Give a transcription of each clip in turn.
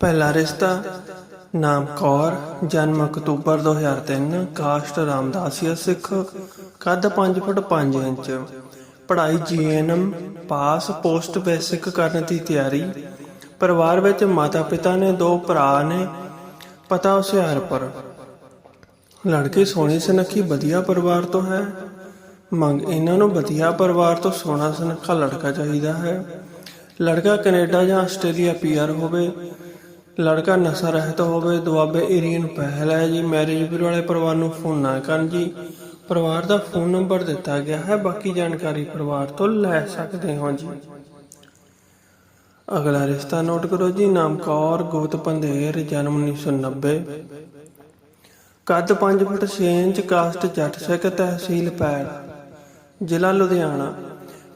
ਪਹਿਲਾ ਰਿਸ਼ਤਾ, ਨਾਮ ਕੌਰ, ਜਨਮ ਅਕਤੂਬਰ 2003 ਕਾਸਟ ਰਾਮਦਾਸੀਆ ਸਿੱਖ, ਕੱਦ 5 ਫੁੱਟ 5 ਇੰਚ। ਪੜ੍ਹਾਈ ਜੀਐਨਐਮ, ਪਾਸ ਪੋਸਟ ਬੇਸਿਕ ਕਰਨ ਦੀ ਤਿਆਰੀ। ਪਰਿਵਾਰ ਵਿੱਚ ਮਾਤਾ ਪਿਤਾ ਨੇ, ਦੋ ਭਰਾ ਨੇ, ਪਤਾ ਹੁਸ਼ਿਆਰਪੁਰ। ਲੜਕੇ ਸੋਹਣੀ ਸੁਨੱਖੀ, ਵਧੀਆ ਪਰਿਵਾਰ ਤੋਂ ਹੈ। ਮੰਗ ਇਹਨਾਂ ਨੂੰ ਵਧੀਆ ਪਰਿਵਾਰ ਤੋਂ ਸੋਹਣਾ ਸੁਨੱਖਾ ਲੜਕਾ ਚਾਹੀਦਾ ਹੈ। ਲੜਕਾ ਕੈਨੇਡਾ ਜਾਂ ਆਸਟ੍ਰੇਲੀਆ ਪੀਆਰ ਹੋਵੇ ਲੜਕਾ ਨਸ਼ਾ ਰਹਿਤ ਹੋਵੇ, ਦੁਆਬੇ ਏਰੀਆ ਨੂੰ ਪਹਿਲ ਹੈ ਜੀ। ਮੈਰਿਜ ਬਿਊਰੋ ਵਾਲੇ ਪਰਿਵਾਰ ਨੂੰ ਫੋਨ ਨਾ ਕਰਨ ਜੀ। ਪਰਿਵਾਰ ਦਾ ਫੋਨ ਨੰਬਰ ਦਿੱਤਾ ਗਿਆ ਹੈ। ਬਾਕੀ ਜਾਣਕਾਰੀ ਪਰਿਵਾਰ ਤੋਂ ਲੈ ਸਕਦੇ ਹੋ ਜੀ। ਅਗਲਾ ਰਿਸ਼ਤਾ ਨੋਟ ਕਰੋ ਜੀ। ਨਾਮ ਕੌਰ, ਗੋਤ ਪੰਧੇਰ, ਜਨਮ 1990 ਕੱਦ 5 ਫੁੱਟ 6 ਇੰਚ ਕਾਸਟ ਜੱਟ ਸਿੱਖ, ਤਹਿਸੀਲ ਪੈੜ ਜ਼ਿਲ੍ਹਾ ਲੁਧਿਆਣਾ।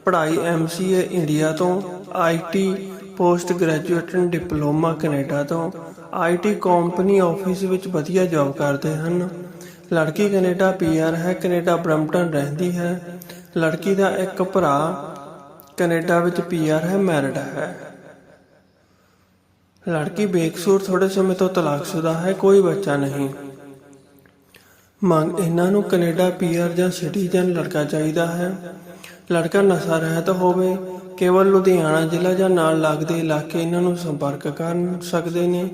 ਪੜ੍ਹਾਈ ਐਮਸੀਏ ਇੰਡੀਆ ਤੋਂ। IT post graduate diploma Canada ਤੋਂ ਆਈਟੀ ਕੰਪਨੀ ਆਫਿਸ ਵਿੱਚ ਵਧੀਆ ਜੌਬ ਕਰਦੇ ਹਨ। ਲੜਕੀ ਕੈਨੇਡਾ ਪੀਆਰ ਹੈ, ਕੈਨੇਡਾ ਬ੍ਰੈਂਪਟਨ ਰਹਿੰਦੀ ਹੈ। ਲੜਕੀ ਦਾ ਇੱਕ ਭਰਾ ਕੈਨੇਡਾ ਵਿੱਚ ਪੀਆਰ ਹੈ, ਮੈਰਿਡ ਹੈ। ਲੜਕੀ ਬੇਕਸੂਰ ਥੋੜੇ ਸਮੇਂ ਤੋਂ ਤਲਾਕਸ਼ੁਦਾ ਹੈ, ਕੋਈ ਬੱਚਾ ਨਹੀਂ। ਮੰਗ, ਇਹਨਾਂ ਨੂੰ ਕੈਨੇਡਾ ਪੀਆਰ ਜਾਂ ਸਿਟੀਜ਼ਨ ਲੜਕਾ ਚਾਹੀਦਾ ਹੈ। ਲੜਕਾ ਨਸ਼ਾ ਰਹਿਤ ਹੋਵੇ ਕੇਵਲ ਲੁਧਿਆਣਾ ਜ਼ਿਲ੍ਹਾ ਜਾਂ ਨਾਲ ਲੱਗਦੇ ਇਲਾਕੇ ਇਹਨਾਂ ਨੂੰ ਸੰਪਰਕ ਕਰ ਸਕਦੇ ਨੇ।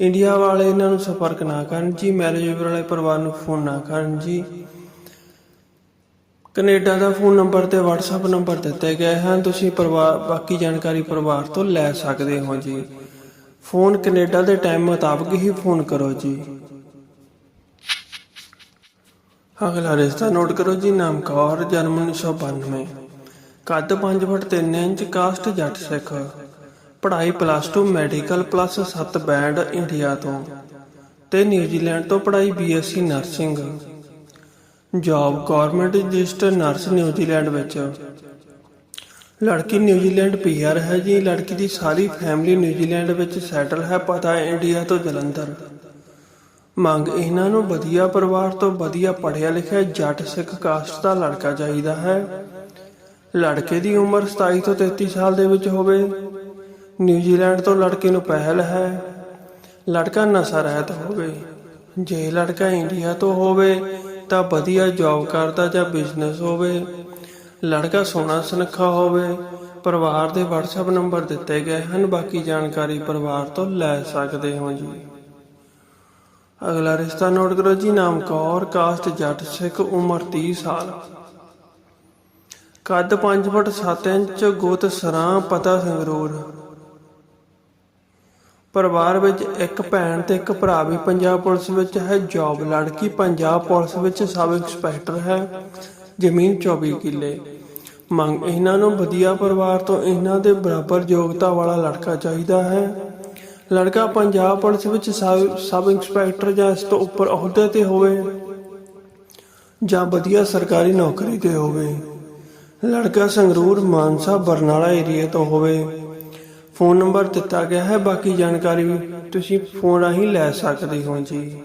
ਇੰਡੀਆ ਵਾਲੇ ਇਹਨਾਂ ਨੂੰ ਸੰਪਰਕ ਨਾ ਕਰਨ। ਜੀ ਮੈਰਿਜ ਵਾਲੇ ਪਰਿਵਾਰ ਨੂੰ ਫੋਨ ਨਾ ਕਰਨ। ਜੀ, ਕੈਨੇਡਾ ਦਾ ਫੋਨ ਨੰਬਰ ਤੇ WhatsApp ਨੰਬਰ ਦਿੱਤੇ ਗਏ ਹਨ। ਤੁਸੀਂ ਪਰਿਵਾਰ ਬਾਕੀ ਜਾਣਕਾਰੀ ਪਰਿਵਾਰ ਤੋਂ ਲੈ ਸਕਦੇ ਹੋ ਜੀ। ਫੋਨ ਕੈਨੇਡਾ ਦੇ ਟਾਈਮ ਮੁਤਾਬਕ ਹੀ ਫੋਨ ਕਰੋ ਜੀ। ਅਗਲਾ ਰਿਸ਼ਤਾ ਨੋਟ ਕਰੋ ਜੀ। ਨਾਮ ਕੌਰ, ਜਨਮ 1992 ਕੱਦ 5 foot 3 inch caste Jatt Sikh. ਪੜ੍ਹਾਈ plus 2 medical plus 7 band India ਤੋਂ ਤੇ ਨਿਊਜ਼ੀਲੈਂਡ ਤੋਂ ਪੜ੍ਹਾਈ BSc nursing job government register nurse New Zealand ਵਿੱਚ। ਲੜਕੀ ਨਿਊਜ਼ੀਲੈਂਡ ਪੀਆਰ ਹੈ ਜੀ, ਲੜਕੀ ਦੀ ਸਾਰੀ ਫੈਮਿਲੀ ਨਿਊਜ਼ੀਲੈਂਡ ਵਿੱਚ ਸੈਟਲ ਹੈ, ਪਤਾ ਇੰਡੀਆ ਤੋਂ ਜਲੰਧਰ। ਮੰਗ ਇਹਨਾਂ ਨੂੰ ਵਧੀਆ ਪਰਿਵਾਰ ਤੋਂ ਵਧੀਆ ਪੜ੍ਹਿਆ ਲਿਖਿਆ ਜੱਟ ਸਿੱਖ ਕਾਸਟ ਦਾ ਲੜਕਾ ਚਾਹੀਦਾ ਹੈ। ਲੜਕੇ ਦੀ ਉਮਰ 27 ਤੋਂ 33 ਸਾਲ ਦੇ ਵਿੱਚ ਹੋਵੇ। ਨਿਊਜ਼ੀਲੈਂਡ ਤੋਂ ਲੜਕੇ ਨੂੰ ਪਹਿਲ ਹੈ। ਲੜਕਾ ਨਸ਼ਾ ਰਹਿਤ ਹੋਵੇ। ਜੇ ਲੜਕਾ ਇੰਡੀਆ ਤੋਂ ਹੋਵੇ, ਤਾਂ ਵਧੀਆ ਜੌਬ ਕਰਦਾ ਜਾਂ ਬਿਜ਼ਨਸ ਹੋਵੇ। ਲੜਕਾ ਸੋਹਣਾ ਸੁਨੱਖਾ ਹੋਵੇ। ਪਰਿਵਾਰ ਦੇ WhatsApp ਨੰਬਰ ਦਿੱਤੇ ਗਏ ਹਨ। ਬਾਕੀ ਜਾਣਕਾਰੀ ਪਰਿਵਾਰ ਤੋਂ ਲੈ ਸਕਦੇ ਹੋ ਜੀ। ਅਗਲਾ ਰਿਸ਼ਤਾ ਨੋਟ ਕਰੋ ਜੀ। ਨਾਮ ਕੌਰ, ਕਾਸਟ ਜੱਟ, ਸਿੱਖ, ਉਮਰ 30 ਸਾਲ। ਕੱਦ 5 ਫੁੱਟ 7 ਇੰਚ, ਗੋਤ ਸਰਾਂ, ਪਤਾ ਸੰਗਰੂਰ। ਪਰਿਵਾਰ ਵਿੱਚ ਇੱਕ ਭੈਣ ਤੇ ਇੱਕ ਭਰਾ ਵੀ ਪੰਜਾਬ ਪੁਲਿਸ ਵਿੱਚ ਹੈ। ਜੌਬ ਲੜਕੀ ਪੰਜਾਬ ਪੁਲਿਸ ਵਿੱਚ ਸਬ ਇੰਸਪੈਕਟਰ ਹੈ। ਜ਼ਮੀਨ 24 ਕਿੱਲੇ। ਮੰਗ ਇਹਨਾਂ ਨੂੰ ਵਧੀਆ ਪਰਿਵਾਰ ਤੋਂ ਇਹਨਾਂ ਦੇ ਬਰਾਬਰ ਯੋਗਤਾ ਵਾਲਾ ਲੜਕਾ ਚਾਹੀਦਾ ਹੈ। ਲੜਕਾ ਪੰਜਾਬ ਪੁਲਿਸ ਵਿੱਚ ਸਬ ਸਬ ਇੰਸਪੈਕਟਰ ਜਾਂ ਇਸ ਤੋਂ ਉੱਪਰ ਅਹੁਦੇ ਤੇ ਹੋਵੇ ਜਾਂ ਵਧੀਆ ਸਰਕਾਰੀ ਨੌਕਰੀ ਤੇ ਹੋਵੇ। ਲੜਕਾ ਸੰਗਰੂਰ ਮਾਨਸਾ ਬਰਨਾਲਾ ਏਰੀਆ ਤੋਂ ਹੋਵੇ। ਫੋਨ ਨੰਬਰ ਦਿੱਤਾ ਗਿਆ ਹੈ, ਬਾਕੀ ਜਾਣਕਾਰੀ ਵੀ ਤੁਸੀਂ ਫੋਨ ਰਾਹੀਂ ਲੈ ਸਕਦੇ ਹੋ ਜੀ।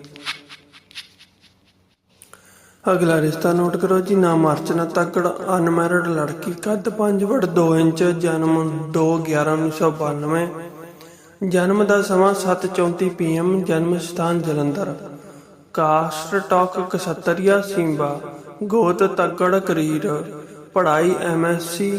ਅਗਲਾ ਰਿਸ਼ਤਾ ਨੋਟ ਕਰੋ ਜੀ, ਨਾਮ ਅਰਚਨਾ ਤੱਕੜ ਅਨਮੈਰਿਡ ਲੜਕੀ, ਕੱਦ 5 ਫੁੱਟ 2 ਇੰਚ, ਜਨਮ 2/11/1992 ਜਨਮ ਦਾ ਸਮਾਂ 7:34 ਪੀਐਮ ਜਨਮ ਸਥਾਨ ਜਲੰਧਰ। ਕਾਸਟ ਟਾਕ ਕਸਤਰੀਆ ਸਿੰਬਾ ਗੋਤ ਤੱਕੜ, ਕਰੀਰ। ਪੜ੍ਹਾਈ ਐਮਐਸਸੀ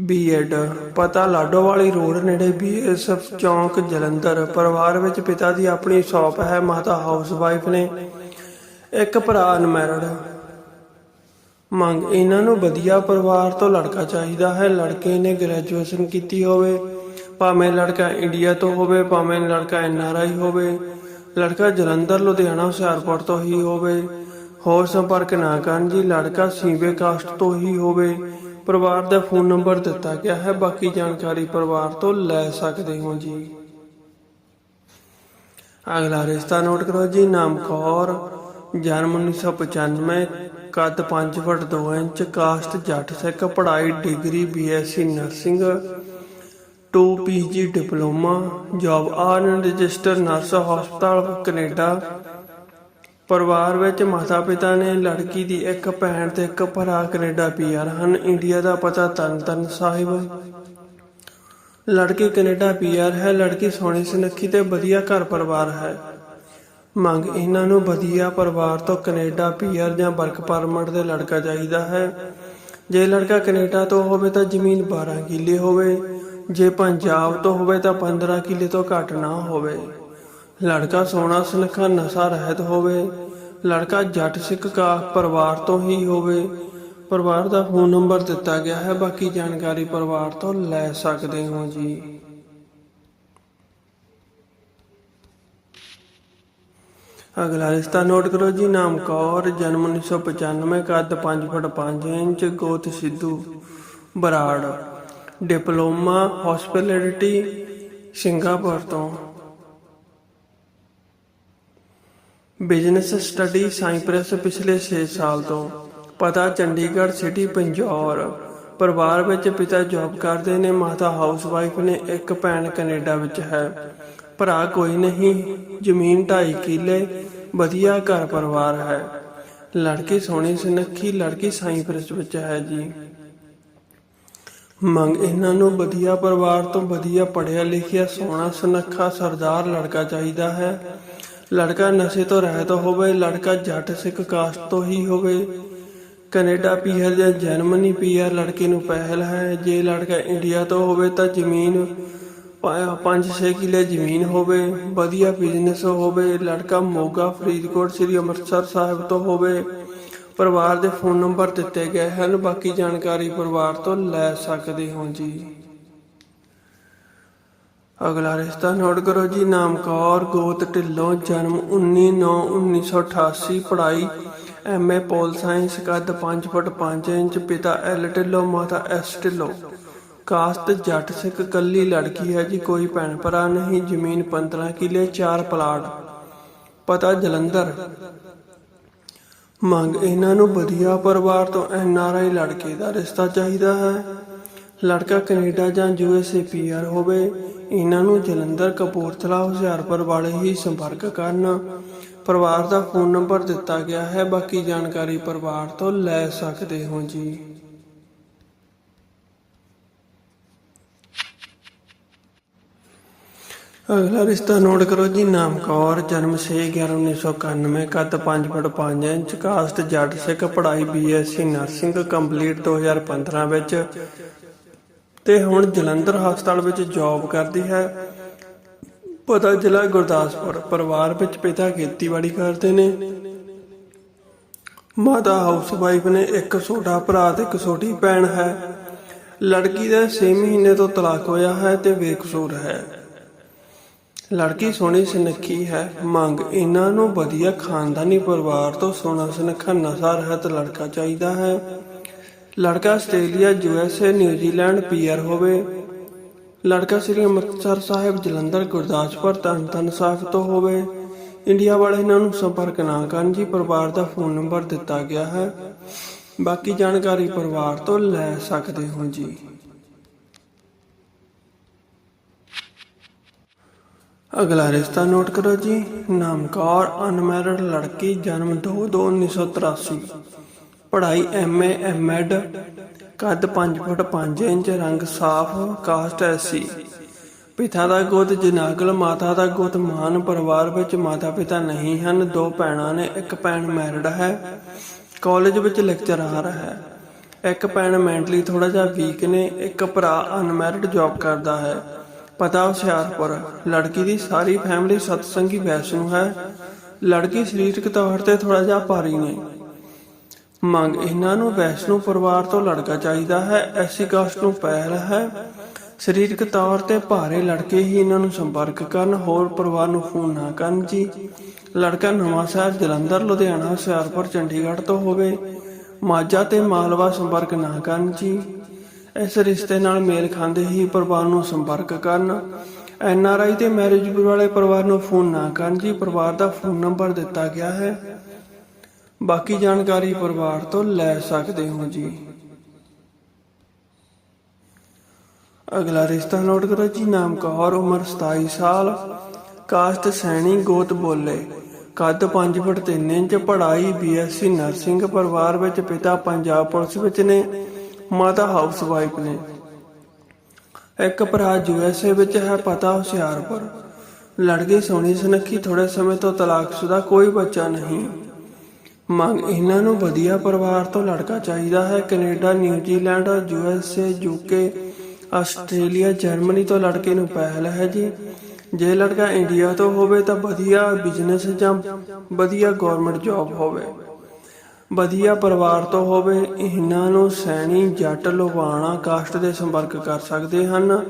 ਬੀਐਡ, ਪਤਾ ਲਾਡੋਵਾਲੀ ਰੋਡ ਨੇੜੇ ਬੀਐਸਐਫ ਚੌਂਕ, ਜਲੰਧਰ। ਪਰਿਵਾਰ ਵਿੱਚ ਪਿਤਾ ਦੀ ਆਪਣੀ ਸ਼ਾਪ ਹੈ, ਮਾਤਾ ਹਾਊਸ ਨੇ ਇੱਕ ਭਰਾ ਅਨਮੈਰਿਡ। ਮੰਗ, ਇਹਨਾਂ ਨੂੰ ਵਧੀਆ ਪਰਿਵਾਰ ਤੋਂ ਲੜਕਾ ਚਾਹੀਦਾ ਹੈ। ਲੜਕੇ ਨੇ ਗ੍ਰੈਜੂਏਸ਼ਨ ਕੀਤੀ ਹੋਵੇ, ਭਾਵੇਂ ਲੜਕਾ ਇੰਡੀਆ ਤੋਂ ਹੋਵੇ, ਭਾਵੇਂ ਲੜਕਾ ਐਨਆਰਆਈ ਹੋਵੇ। ਲੜਕਾ ਜਲੰਧਰ, ਲੁਧਿਆਣਾ, ਹੁਸ਼ਿਆਰਪੁਰ ਤੋਂ ਹੀ ਹੋਵੇ। ਹੋਰ ਸੰਪਰਕ ਨਾ ਕਰਨ ਜੀ, ਲੜਕਾ ਸੀਵੇ ਕਾਸਟ ਤੋਂ ਹੀ ਹੋਵੇ। ਪਰਿਵਾਰ ਦਾ ਫੋਨ ਨੰਬਰ ਦਿੱਤਾ ਗਿਆ ਹੈ, ਬਾਕੀ ਜਾਣਕਾਰੀ ਪਰਿਵਾਰ ਤੋਂ ਲੈ ਸਕਦੇ ਹੋ ਜੀ। ਅਗਲਾ ਰਿਸ਼ਤਾ ਨੋਟ ਕਰੋ ਜੀ, ਨਾਮ ਕੌਰ, ਜਨਮ 1995 ਕੱਦ 5 ਫੁੱਟ 2 ਇੰਚ ਕਾਸਟ ਜੱਟ ਸਿੱਖ, ਪੜ੍ਹਾਈ degree BSc nursing 2 PG diploma, job on register nurse, ਹਸਪਤਾਲ, ਕੈਨੇਡਾ। ਪਰਿਵਾਰ ਵਿੱਚ ਮਾਤਾ ਪਿਤਾ ਨੇ ਲੜਕੀ ਦੀ ਇੱਕ ਭੈਣ ਤੇ ਇੱਕ ਭਰਾ ਕੈਨੇਡਾ ਪੀਆਰ ਹਨ। ਇੰਡੀਆ ਦਾ ਪਤਾ ਤਨਤਨ ਸਾਹਿਬ। ਲੜਕੀ ਕੈਨੇਡਾ ਪੀਆਰ ਹੈ। ਲੜਕੀ ਸੋਹਣੀ, ਸੁਨੱਖੀ ਤੇ ਵਧੀਆ ਘਰ ਪਰਿਵਾਰ ਹੈ। ਮੰਗ ਇਹਨਾਂ ਨੂੰ ਵਧੀਆ ਪਰਿਵਾਰ ਤੋਂ ਕੈਨੇਡਾ ਪੀਆਰ ਜਾਂ ਵਰਕ ਪਰਮਿਟ ਦੇ ਲੜਕਾ ਚਾਹੀਦਾ ਹੈ। ਜੇ ਲੜਕਾ ਕੈਨੇਡਾ ਤੋਂ ਹੋਵੇ ਤਾਂ ਜ਼ਮੀਨ 12 ਕਿੱਲੇ ਹੋਵੇ। ਜੇ ਪੰਜਾਬ ਤੋਂ ਹੋਵੇ ਤਾਂ 15 ਕਿੱਲੇ ਤੋਂ ਘੱਟ ਨਾ ਹੋਵੇ। ਲੜਕਾ ਸੋਹਣਾ ਸੁਨੱਖਾ ਨਸ਼ਾ ਰਹਿਤ ਹੋਵੇ, ਲੜਕਾ ਜੱਟ ਸਿੱਖ ਕਾ ਪਰਿਵਾਰ ਤੋਂ ਹੀ ਹੋਵੇ। ਪਰਿਵਾਰ ਦਾ ਫੋਨ ਨੰਬਰ ਦਿੱਤਾ ਗਿਆ ਹੈ, ਬਾਕੀ ਜਾਣਕਾਰੀ ਪਰਿਵਾਰ ਤੋਂ ਲੈ ਸਕਦੇ ਹੋ ਜੀ। ਅਗਲਾ ਰਿਸ਼ਤਾ ਨੋਟ ਕਰੋ ਜੀ, ਨਾਮ ਕੌਰ, ਜਨਮ 1995 ਕੱਦ 5 ਫੁੱਟ 5 ਇੰਚ, ਗੋਤ Sidhu, Brar. Diploma hospitality Singapore ਤੋਂ। ਬਿਜ਼ਨਸ ਸਟੱਡੀ ਸਾਈਪ੍ਰਸ ਪਿਛਲੇ 6 ਸਾਲ ਤੋਂ। ਪਤਾ ਚੰਡੀਗੜ੍ਹ ਸਿਟੀ ਪੰਜੌਰ। ਪਰਿਵਾਰ ਵਿੱਚ ਪਿਤਾ ਜੌਬ ਕਰਦੇ ਨੇ, ਮਾਤਾ ਹਾਊਸਵਾਈਫ ਨੇ, ਇੱਕ ਭੈਣ ਕੈਨੇਡਾ ਵਿੱਚ ਹੈ। ਭਰਾ ਕੋਈ ਨਹੀਂ, ਜ਼ਮੀਨ 2.5 ਕਿੱਲੇ, ਵਧੀਆ ਘਰ ਪਰਿਵਾਰ ਹੈ। ਲੜਕੀ ਸੋਹਣੀ ਸੁਨੱਖੀ ਲੜਕੀ ਸਾਈਪ੍ਰਸ ਵਿੱਚ ਹੈ ਜੀ। ਮੰਗ ਇਹਨਾਂ ਨੂੰ ਵਧੀਆ ਪਰਿਵਾਰ ਤੋਂ ਵਧੀਆ ਪੜ੍ਹਿਆ ਲਿਖਿਆ, ਸੋਹਣਾ ਸੁਨੱਖਾ ਸਰਦਾਰ ਲੜਕਾ ਚਾਹੀਦਾ ਹੈ। ਲੜਕਾ ਨਸ਼ੇ ਤੋਂ ਰਹਿਤ ਹੋਵੇ, ਲੜਕਾ ਜੱਟ ਸਿੱਖ ਕਾਸਟ ਤੋਂ ਹੀ ਹੋਵੇ। ਕੈਨੇਡਾ ਪੀਆਰ ਜਾਂ ਜਰਮਨੀ ਪੀਆਰ ਲੜਕੇ ਨੂੰ ਪਹਿਲ ਹੈ। ਜੇ ਲੜਕਾ ਇੰਡੀਆ ਤੋਂ ਹੋਵੇ ਤਾਂ ਜ਼ਮੀਨ 5-6 ਕਿੱਲੇ ਜ਼ਮੀਨ ਹੋਵੇ। ਵਧੀਆ ਬਿਜ਼ਨਸ ਹੋਵੇ। ਲੜਕਾ ਮੋਗਾ, ਫਰੀਦਕੋਟ, ਸ੍ਰੀ ਅੰਮ੍ਰਿਤਸਰ ਸਾਹਿਬ ਤੋਂ ਹੋਵੇ। ਪਰਿਵਾਰ ਦੇ ਫੋਨ ਨੰਬਰ ਦਿੱਤੇ ਗਏ ਹਨ। ਬਾਕੀ ਜਾਣਕਾਰੀ ਪਰਿਵਾਰ ਤੋਂ ਲੈ ਸਕਦੇ ਹੋ ਜੀ। ਅਗਲਾ ਰਿਸ਼ਤਾ ਨੋਟ ਕਰੋ ਜੀ ਨਾਮ ਕੌਰ ਗੋਤ ਢਿੱਲੋਂ ਜਨਮ 19/9/1988 ਪੜ੍ਹਾਈ ਐਮਏ ਪੋਲ ਸਾਇੰਸ, ਕੱਦ 5 ਫੁੱਟ 5 ਇੰਚ, ਪਿਤਾ ਐਲ ਢਿੱਲੋਂ, ਮਾਤਾ ਐਸ ਢਿੱਲੋਂ। ਕਾਸਟ ਜੱਟ ਸਿੱਖ ਕੱਲੀ ਲੜਕੀ ਹੈ ਜੀ, ਕੋਈ ਭੈਣ ਭਰਾ ਨਹੀਂ, ਜ਼ਮੀਨ 15 ਕਿੱਲੇ 4 ਪਲਾਟ। ਪਤਾ ਜਲੰਧਰ। ਮੰਗ ਇਹਨਾਂ ਨੂੰ ਵਧੀਆ ਪਰਿਵਾਰ ਤੋਂ ਐਨ ਆਰ ਆਈ ਲੜਕੇ ਦਾ ਰਿਸ਼ਤਾ ਚਾਹੀਦਾ ਹੈ। ਲੜਕਾ ਕੈਨੇਡਾ ਜਾਂ U S A P R ਹੋਵੇ ਇਹਨਾਂ ਨੂੰ ਜਲੰਧਰ ਕਪੂਰਥਲਾ ਹੁਸ਼ਿਆਰਪੁਰ ਵਾਲੇ ਹੀ ਸੰਪਰਕ ਕਰਨ। ਪਰਿਵਾਰ ਦਾ ਫੋਨ ਨੰਬਰ ਦਿੱਤਾ ਗਿਆ ਹੈ। ਬਾਕੀ ਜਾਣਕਾਰੀ ਪਰਿਵਾਰ ਤੋਂ ਲੈ ਸਕਦੇ ਹੋ ਜੀ। ਅਗਲਾ ਰਿਸ਼ਤਾ ਨੋਟ ਕਰੋ ਜੀ। ਨਾਮ ਕੌਰ, ਜਨਮ 6/11/1991 ਕੱਦ 5 foot 5 inch caste Jatt Sikh, ਪੜ੍ਹਾਈ ਬੀਐਸਸੀ ਨਰਸਿੰਗ ਕੰਪਲੀਟ 2015 ਵਿੱਚ ਤੇ ਹੁਣ ਜਲੰਧਰ ਹਸਪਤਾਲ ਵਿੱਚ ਜੌਬ ਕਰਦੀ ਹੈ। ਪਤਾ ਜ਼ਿਲ੍ਹਾ ਗੁਰਦਾਸਪੁਰ ਪਰਿਵਾਰ ਵਿੱਚ ਪਿਤਾ ਖੇਤੀਬਾੜੀ ਕਰਦੇ ਨੇ। ਮਾਤਾ ਹਾਊਸਵਾਈਫ ਨੇ ਇੱਕ ਛੋਟਾ ਭਰਾ ਤੇ ਇੱਕ ਛੋਟੀ ਭੈਣ ਹੈ। ਲੜਕੀ ਦਾ 6 ਮਹੀਨੇ ਤੋਂ ਤਲਾਕ ਹੋਇਆ ਹੈ ਤੇ ਬੇਕਸੂਰ ਹੈ। ਲੜਕੀ ਸੋਹਣੀ ਸੁਨੱਖੀ ਹੈ। ਮੰਗ ਇਹਨਾਂ ਨੂੰ ਵਧੀਆ ਖਾਨਦਾਨੀ ਪਰਿਵਾਰ ਤੋਂ ਸੋਹਣਾ ਸੁਨੱਖਾ ਨਸ਼ਾ ਰਹਿਤ ਲੜਕਾ ਚਾਹੀਦਾ ਹੈ। ਲੜਕਾ ਆਸਟ੍ਰੇਲੀਆ ਯੂਐਸਏ ਨਿਊਜ਼ੀਲੈਂਡ, ਪੀਆਰ ਹੋਵੇ। ਲੜਕਾ ਸ੍ਰੀ ਅੰਮ੍ਰਿਤਸਰ ਸਾਹਿਬ, ਜਲੰਧਰ, ਗੁਰਦਾਸਪੁਰ ਤਰਨਤਾਰਨ ਸਾਹਿਬ ਤੋਂ ਹੋਵੇ। ਇੰਡੀਆ ਵਾਲੇ ਇਹਨਾਂ ਨੂੰ ਸੰਪਰਕ ਨਾ ਕਰਨ ਜੀ, ਪਰਿਵਾਰ ਦਾ ਫੋਨ ਨੰਬਰ ਦਿੱਤਾ ਗਿਆ ਹੈ। ਬਾਕੀ ਜਾਣਕਾਰੀ ਪਰਿਵਾਰ ਤੋਂ ਲੈ ਸਕਦੇ ਹੋ ਜੀ। ਅਗਲਾ ਰਿਸ਼ਤਾ ਨੋਟ ਕਰੋ ਜੀ। ਨਾਮ ਕੌਰ ਅਨਮੈਰਿਡ ਲੜਕੀ, ਜਨਮ 2/2/1983 ਪੜ੍ਹਾਈ ਐਮਏ, ਐਮਐਡ, ਕੱਦ 5 ਫੁੱਟ 5 ਇੰਚ, ਰੰਗ ਸਾਫ਼, ਕਾਸਟ ਐਸੀ ਪਿਤਾ ਦਾ ਗੋਤ ਜਨਾਗਲ ਮਾਤਾ ਦਾ ਗੋਤ ਮਾਨ, ਪਰਿਵਾਰ ਵਿੱਚ ਮਾਤਾ ਪਿਤਾ ਨਹੀਂ ਹਨ, ਦੋ ਭੈਣਾਂ ਨੇ, ਇੱਕ ਭੈਣ ਮੈਰਿਡ ਹੈ, ਕਾਲਜ ਵਿੱਚ ਲੈਕਚਰਰ ਹੈ। ਇੱਕ ਭੈਣ ਮੈਂਟਲੀ ਥੋੜਾ ਜਿਹਾ ਵੀਕ ਨੇ, ਇੱਕ ਭਰਾ ਅਨਮੈਰਿਡ ਜੌਬ ਕਰਦਾ ਹੈ। ਪਤਾ ਹੁਸ਼ਿਆਰਪੁਰ, ਲੜਕੀ ਦੀ ਸਾਰੀ ਫੈਮਿਲੀ ਸਤਸੰਗੀ ਵੈਸ਼ਨੂ ਹੈ। ਲੜਕੀ ਸਰੀਰਕ ਤੌਰ ਤੇ ਥੋੜਾ ਜਿਹਾ ਭਾਰੀ ਨੇ। ਮੰਗ ਇਹਨਾਂ ਨੂੰ ਵੈਸ਼ਨੂ ਪਰਿਵਾਰ ਤੋਂ ਲੜਕਾ ਚਾਹੀਦਾ ਹੈ, ਐਸੀ ਕਾਸਟ ਨੂੰ ਪਹਿਲ ਹੈ। ਸਰੀਰਕ ਤੌਰ ਤੇ ਭਾਰੇ ਲੜਕੇ ਹੀ ਇਹਨਾਂ ਨੂੰ ਸੰਪਰਕ ਕਰਨ, ਹੋਰ ਪਰਿਵਾਰ ਨੂੰ ਫੋਨ ਨਾ ਕਰਨ ਜੀ। ਲੜਕਾ ਨਵਾਂ ਸ਼ਹਿਰ ਜਲੰਧਰ, ਲੁਧਿਆਣਾ, ਹੁਸ਼ਿਆਰਪੁਰ, ਚੰਡੀਗੜ੍ਹ ਤੋਂ ਹੋਵੇ। ਮਾਝਾ ਤੇ ਮਾਲਵਾ ਸੰਪਰਕ ਨਾ ਕਰਨ ਜੀ। ਇਸ ਰਿਸ਼ਤੇ ਨਾਲ ਮੇਲ ਖਾਂਦੇ ਹੀ ਪਰਿਵਾਰ ਨੂੰ ਸੰਪਰਕ ਕਰਨ। ਐਨ ਆਰ ਆਈ ਤੇ ਮੈਰਿਜ ਵਾਲੇ ਪਰਿਵਾਰ ਨੂੰ ਫੋਨ ਨਾ ਕਰਨ ਜੀ। ਪਰਿਵਾਰ ਦਾ ਫੋਨ ਨੰਬਰ ਦਿੱਤਾ ਗਿਆ ਹੈ। ਬਾਕੀ ਜਾਣਕਾਰੀ ਪਰਿਵਾਰ ਤੋਂ ਲੈ ਸਕਦੇ ਹੋ ਜੀ। ਅਗਲਾ ਰਿਸ਼ਤਾ ਨੋਟ ਕਰੋ ਜੀ, ਨਾਮ ਕੌਰ, ਉਮਰ 27 ਸਾਲ ਕਾਸਟ ਸੈਣੀ, ਗੋਤ ਬੋਲੇ। ਕੱਦ 5 ਫੁੱਟ 3 ਇੰਚ, ਪੜ੍ਹਾਈ ਬੀਐਸਸੀ ਨਰਸਿੰਗ, ਪਰਿਵਾਰ ਵਿੱਚ ਪਿਤਾ ਪੰਜਾਬ ਪੁਲਿਸ ਵਿੱਚ ਨੇ, ਮਾਤਾ ਹਾਊਸ ਵਾਈਫ ਨੇ। ਇੱਕ ਭਰਾ ਯੂਐਸਏ ਵਿੱਚ ਹੈ, ਪਤਾ ਹੁਸ਼ਿਆਰਪੁਰ। ਲੜਕੀ ਸੋਹਣੀ ਸੁਨੱਖੀ ਥੋੜੇ ਸਮੇਂ ਤੋਂ ਤਲਾਕਸ਼ੁਦਾ, ਕੋਈ ਬੱਚਾ ਨਹੀਂ। ਮੰਗ ਇਹਨਾਂ ਨੂੰ ਵਧੀਆ ਪਰਿਵਾਰ ਤੋਂ ਲੜਕਾ ਚਾਹੀਦਾ ਹੈ। Canada, New Zealand U S USA, UK, Australia, Germany ਤੋਂ ਲੜਕੇ ਨੂੰ ਪਹਿਲ ਹੈ ਜੀ। ਜੇ ਲੜਕਾ ਇੰਡੀਆ ਤੋਂ ਹੋਵੇ ਤਾਂ ਵਧੀਆ ਬਿਜ਼ਨਸ ਜਾਂ ਵਧੀਆ ਗਵਰਨਮੈਂਟ ਜੌਬ ਹੋਵੇ। ਵਧੀਆ ਪਰਿਵਾਰ ਤੋਂ ਹੋਵੇ, ਇਹਨਾਂ ਨੂੰ ਸੈਣੀ ਜੱਟ ਲੋਹਾਣਾ ਕਾਸਟ ਦੇ ਸੰਪਰਕ ਕਰ ਸਕਦੇ ਹਨ।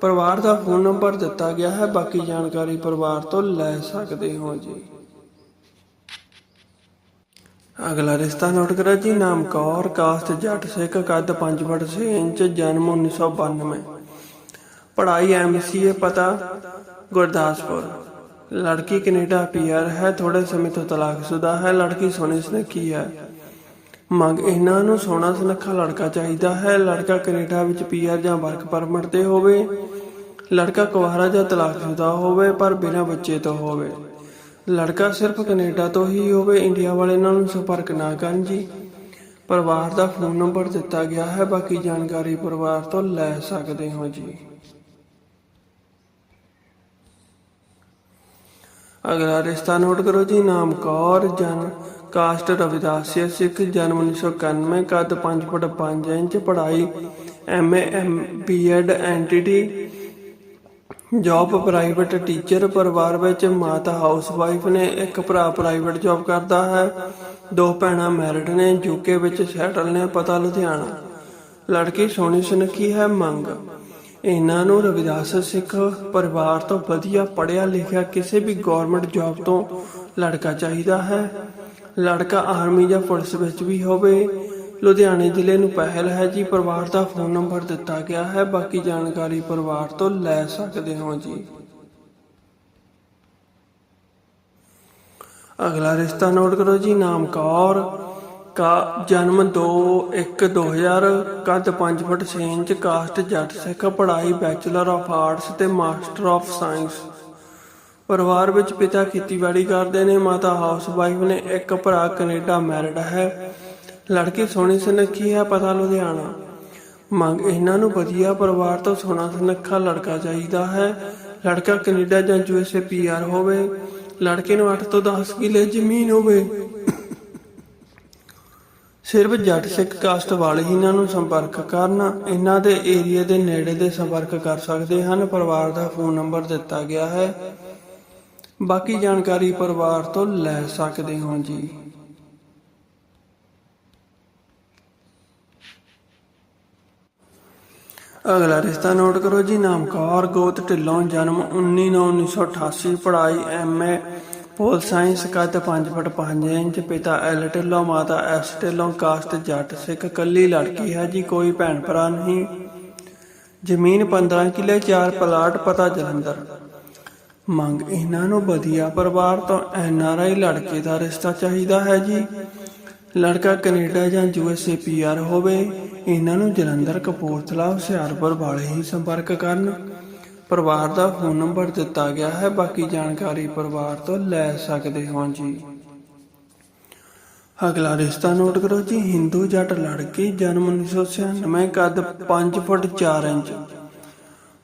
ਪਰਿਵਾਰ ਦਾ ਫੋਨ ਨੰਬਰ ਦਿੱਤਾ ਗਿਆ ਹੈ, ਬਾਕੀ ਜਾਣਕਾਰੀ ਪਰਿਵਾਰ ਤੋਂ ਲੈ ਸਕਦੇ ਹੋ ਜੀ। ਅਗਲਾ ਰਿਸ਼ਤਾ ਨੋਟ ਕਰੋ ਜੀ, ਨਾਮ ਕੌਰ, ਕਾਸਟ ਜੱਟ ਸਿੱਖ, ਕੱਦ 5 ਫੁੱਟ 6 ਇੰਚ, ਜਨਮ 1992 ਪੜ੍ਹਾਈ ਐਮਸੀਏ ਪਤਾ? ਗੁਰਦਾਸਪੁਰ। ਲੜਕੀ ਕੈਨੇਡਾ ਪੀਆਰ ਹੈ ਥੋੜੇ ਸਮੇਂ ਤੋਂ ਤਲਾਕਸ਼ੁਦਾ ਹੈ, ਲੜਕੀ ਸੋਹਣੀ ਸੁਨੱਖੀ ਹੈ? ਮੰਗ, ਇਹਨਾਂ ਨੂੰ ਸੋਹਣਾ ਸੁਨੱਖਾ ਲੜਕਾ ਚਾਹੀਦਾ ਹੈ, ਲੜਕਾ ਕੈਨੇਡਾ ਵਿੱਚ ਪੀਆਰ ਜਾਂ ਵਰਕ ਪਰਮਿਟ ਤੇ ਹੋਵੇ, ਲੜਕਾ ਕੁਵਾਰਾ ਜਾਂ ਤਲਾਕਸ਼ੁਦਾ ਹੋਵੇ, ਪਰ ਬਿਨਾਂ ਬੱਚੇ ਤੋਂ ਹੋਵੇ। ਲੜਕਾ ਸਿਰਫ ਕੈਨੇਡਾ ਤੋਂ ਹੀ ਹੋਵੇ, ਇੰਡੀਆ ਵਾਲੇ ਨਾਲ ਸੰਪਰਕ ਨਾ ਕਰਨ ਜੀ। ਪਰਿਵਾਰ ਦਾ ਫੋਨ ਨੰਬਰ ਦਿੱਤਾ ਗਿਆ ਹੈ, ਬਾਕੀ ਜਾਣਕਾਰੀ ਪਰਿਵਾਰ ਤੋਂ ਲੈ ਸਕਦੇ ਹੋ ਜੀ। ਅਗਲਾ ਰਿਸ਼ਤਾ ਨੋਟ ਕਰੋ ਜੀ, ਨਾਮ ਕੌਰ ਜਨ ਕਾਸਟ ਰਵਿਦਾਸ ਸਿੱਖ, ਜਨਮ 1991 ਕੱਦ 5 ਫੁੱਟ 5 ਇੰਚ, ਪੜ੍ਹਾਈ MA M BEd NTT job private teacher ਪਰਿਵਾਰ ਵਿੱਚ ਮਾਤਾ ਹਾਊਸਵਾਈਫ ਨੇ ਇੱਕ ਭਰਾ ਪ੍ਰਾਈਵੇਟ ਜੌਬ ਕਰਦਾ ਹੈ। ਦੋ ਭੈਣਾਂ ਮੈਰਿਡ ਨੇ ਯੂਕੇ ਵਿੱਚ ਸੈਟਲ ਨੇ ਪਤਾ ਲੁਧਿਆਣਾ। ਲੜਕੀ ਸੋਹਣੀ ਸੁਨੱਖੀ ਹੈ, ਮੰਗ। ਇਹਨਾਂ ਨੂੰ ਰਵਿਦਾਸ ਸਿੱਖ ਪਰਿਵਾਰ ਤੋਂ ਵਧੀਆ ਪੜ੍ਹਿਆ ਲਿਖਿਆ ਕਿਸੇ ਵੀ ਗਵਰਨਮੈਂਟ ਜੌਬ ਤੋਂ ਲੜਕਾ ਚਾਹੀਦਾ ਹੈ। ਲੜਕਾ ਆਰਮੀ ਜਾਂ ਪੁਲਿਸ ਵਿੱਚ ਵੀ ਹੋਵੇ। ਲੁਧਿਆਣੇ ਜ਼ਿਲ੍ਹੇ ਨੂੰ ਪਹਿਲ ਹੈ ਜੀ। ਪਰਿਵਾਰ ਦਾ ਫੋਨ ਨੰਬਰ ਦਿੱਤਾ ਗਿਆ ਹੈ। ਬਾਕੀ ਜਾਣਕਾਰੀ ਪਰਿਵਾਰ ਤੋਂ ਲੈ ਸਕਦੇ ਹੋ ਜੀ। ਅਗਲਾ ਰਿਸ਼ਤਾ ਨੋਟ ਕਰੋ ਜੀ। ਨਾਮ ਕੌਰ। ਕਾ ਜਨਮ 2 1 2000 ਕੱਦ 5 foot 6 inch. Caste Jatt Sikh. ਪੜ੍ਹਾਈ ਬੈਚਲਰ ਆਫ ਆਰਟਸ ਤੇ ਮਾਸਟਰ ਆਫ ਸਾਇੰਸ। ਪਰਿਵਾਰ ਵਿੱਚ ਪਿਤਾ ਖੇਤੀਬਾੜੀ ਕਰਦੇ ਨੇ। ਮਾਤਾ ਹਾਊਸ ਵਾਈਫ ਨੇ। ਇੱਕ ਭਰਾ ਕੈਨੇਡਾ ਮੈਰਿਡ ਹੈ। ਲੜਕੀ ਸੋਹਣੀ ਸੁਨੱਖੀ ਹੈ ਪਤਾ ਲੁਧਿਆਣਾ। ਮੰਗ ਇਹਨਾਂ ਨੂੰ ਵਧੀਆ ਪਰਿਵਾਰ ਤੋਂ ਸੋਹਣਾ ਸੁਨੱਖਾ ਲੜਕਾ ਚਾਹੀਦਾ ਹੈ। ਲੜਕਾ ਕੈਨੇਡਾ ਜਾਂ ਯੂਐਸਏ ਪੀਆਰ ਹੋਵੇ। ਲੜਕੇ ਨੂੰ 8 ਤੋਂ 10 ਕਿੱਲੇ ਜ਼ਮੀਨ ਹੋਵੇ। ਸਿਰਫ ਜੱਟ ਸਿੱਖ ਕਾਸਟ ਵਾਲੇ ਇਹਨਾਂ ਨੂੰ ਸੰਪਰਕ ਕਰਨ। ਇਹਨਾਂ ਦੇ ਏਰੀਆ ਦੇ ਨੇੜੇ ਦੇ ਸੰਪਰਕ ਕਰ ਸਕਦੇ ਹਨ। ਪਰਿਵਾਰ ਦਾ ਫੋਨ ਨੰਬਰ ਦਿੱਤਾ ਗਿਆ ਹੈ। ਬਾਕੀ ਜਾਣਕਾਰੀ ਪਰਿਵਾਰ ਤੋਂ ਲੈ ਸਕਦੇ ਹੋ ਜੀ। ਅਗਲਾ ਰਿਸ਼ਤਾ ਨੋਟ ਕਰੋ ਜੀ ਨਾਮ ਕੌਰ ਗੋਤ ਢਿੱਲੋਂ ਜਨਮ 19/9/1988 ਪੜ੍ਹਾਈ ਐਮਏ ਪੋਲ ਸਾਇੰਸ, ਕੱਦ 5 ਫੁੱਟ 5 ਇੰਚ, ਪਿਤਾ ਐਲ ਢਿੱਲੋਂ, ਮਾਤਾ ਐਸ ਢਿੱਲੋਂ ਕਾਸਟ ਜੱਟ ਸਿੱਖ, ਕੱਲੀ ਲੜਕੀ ਹੈ ਜੀ, ਕੋਈ ਭੈਣ ਭਰਾ ਨਹੀਂ। ਜ਼ਮੀਨ 15 ਕਿੱਲੇ, ਚਾਰ ਪਲਾਟ, ਪਤਾ ਜਲੰਧਰ। ਮੰਗ ਇਹਨਾਂ ਨੂੰ ਵਧੀਆ ਪਰਿਵਾਰ ਤੋਂ ਐਨ ਆਰ ਆਈ ਲੜਕੇ ਦਾ ਰਿਸ਼ਤਾ ਚਾਹੀਦਾ ਹੈ ਜੀ। ਲੜਕਾ ਕੈਨੇਡਾ ਜਾਂ U S A P R ਹੋਵੇ। ਇਹਨਾਂ ਨੂੰ ਜਲੰਧਰ ਕਪੂਰਥਲਾ ਹੁਸ਼ਿਆਰਪੁਰ ਵਾਲੇ ਹੀ ਸੰਪਰਕ ਕਰਨ। ਪਰਿਵਾਰ ਦਾ ਫੋਨ ਨੰਬਰ ਦਿੱਤਾ ਗਿਆ ਹੈ। ਬਾਕੀ ਜਾਣਕਾਰੀ ਪਰਿਵਾਰ ਤੋਂ ਲੈ ਸਕਦੇ ਹੋ ਜੀ। ਅਗਲਾ ਰਿਸ਼ਤਾ ਨੋਟ ਕਰੋ ਜੀ। ਹਿੰਦੂ ਜੱਟ ਲੜਕੀ, ਜਨਮ 1996 ਕੱਦ 5 ਫੁੱਟ 4 ਇੰਚ।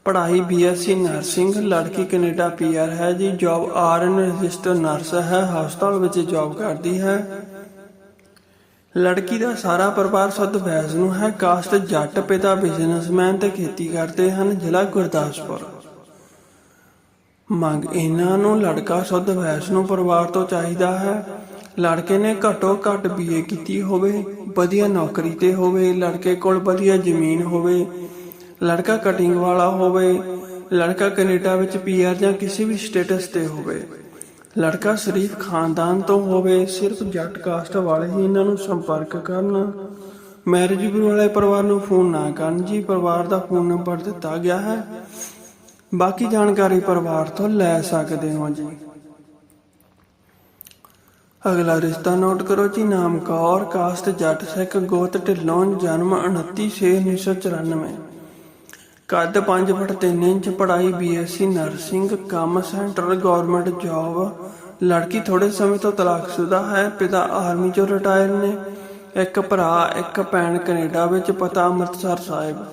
ਪੜ੍ਹਾਈ ਬੀਐਸਸੀ ਨਰਸਿੰਗ, ਲੜਕੀ ਕੈਨੇਡਾ ਪੀਆਰ ਹੈ ਜੀ। ਜੌਬ ਆਰਐਨ ਰਜਿਸਟਰ ਨਰਸ ਹੈ। ਹਸਪਤਾਲ ਵਿੱਚ ਜੌਬ ਕਰਦੀ ਹੈ। ਲੜਕੀ ਦਾ ਸਾਰਾ ਪਰਿਵਾਰ ਸੁੱਧ ਵੈਸ ਨੂੰ ਹੈ। ਕਾਸਟ ਜੱਟ ਪਿਤਾ ਬਿਜ਼ਨਸਮੈਨ ਤੇ ਖੇਤੀ ਕਰਦੇ ਹਨ ਜ਼ਿਲ੍ਹਾ ਗੁਰਦਾਸਪੁਰ। ਮੰਗ ਇਹਨਾਂ ਨੂੰ ਲੜਕਾ ਸ਼ੁੱਧ ਵੈਸ਼ਨੂ ਪਰਿਵਾਰ ਤੋਂ ਚਾਹੀਦਾ ਹੈ। ਲੜਕੇ ਨੇ ਘੱਟੋ ਘੱਟ ਬੀਏ ਕੀਤੀ ਹੋਵੇ, ਵਧੀਆ ਨੌਕਰੀ ਤੇ ਹੋਵੇ, ਲੜਕੇ ਕੋਲ ਵਧੀਆ ਜ਼ਮੀਨ ਹੋਵੇ, ਲੜਕਾ ਕਟਿੰਗ ਵਾਲਾ ਹੋਵੇ, ਲੜਕਾ ਕੈਨੇਡਾ ਵਿੱਚ ਪੀਆਰ ਜਾਂ ਕਿਸੇ ਵੀ ਸਟੇਟਸ ਤੇ ਹੋਵੇ। ਲੜਕਾ ਸ਼ਰੀਫ ਖਾਨਦਾਨ ਤੋਂ ਹੋਵੇ, ਸਿਰਫ ਜੱਟ ਕਾਸਟ ਵਾਲੇ ਹੀ ਇਹਨਾਂ ਨੂੰ ਸੰਪਰਕ ਕਰਨ। ਮੈਰਿਜ ਬਿਊਰੋ ਵਾਲੇ ਪਰਿਵਾਰ ਨੂੰ ਫੋਨ ਨਾ ਕਰਨ। ਜੀ, ਪਰਿਵਾਰ ਦਾ ਫੋਨ ਨੰਬਰ ਦਿੱਤਾ ਗਿਆ ਹੈ। ਬਾਕੀ ਜਾਣਕਾਰੀ ਪਰਿਵਾਰ ਤੋਂ ਲੈ ਸਕਦੇ ਹੋ ਜੀ। ਅਗਲਾ ਰਿਸ਼ਤਾ ਨੋਟ ਕਰੋ ਜੀ। ਨਾਮ ਕੌਰ ਕਾਸਟ ਜੱਟ ਸਿੱਖ ਗੋਤ ਢਿੱਲੋਂ ਜਨਮ 29/6/1994 ਕੱਦ 5 ਫੁੱਟ 3 ਇੰਚ ਪੜ੍ਹਾਈ ਬੀਐਸਸੀ ਨਰਸਿੰਗ ਕੰਮ ਸੈਂਟਰ ਗਵਰਨਮੈਂਟ ਜੌਬ। ਲੜਕੀ ਥੋੜੇ ਸਮੇਂ ਤੋਂ ਤਲਾਕਸ਼ੁਦਾ ਹੈ, ਪਿਤਾ ਆਰਮੀ ਚੋਂ ਰਿਟਾਇਰ ਨੇ। ਇੱਕ ਭਰਾ, ਇੱਕ ਭੈਣ ਕੈਨੇਡਾ ਵਿੱਚ ਪਤਾ ਅੰਮ੍ਰਿਤਸਰ ਸਾਹਿਬ।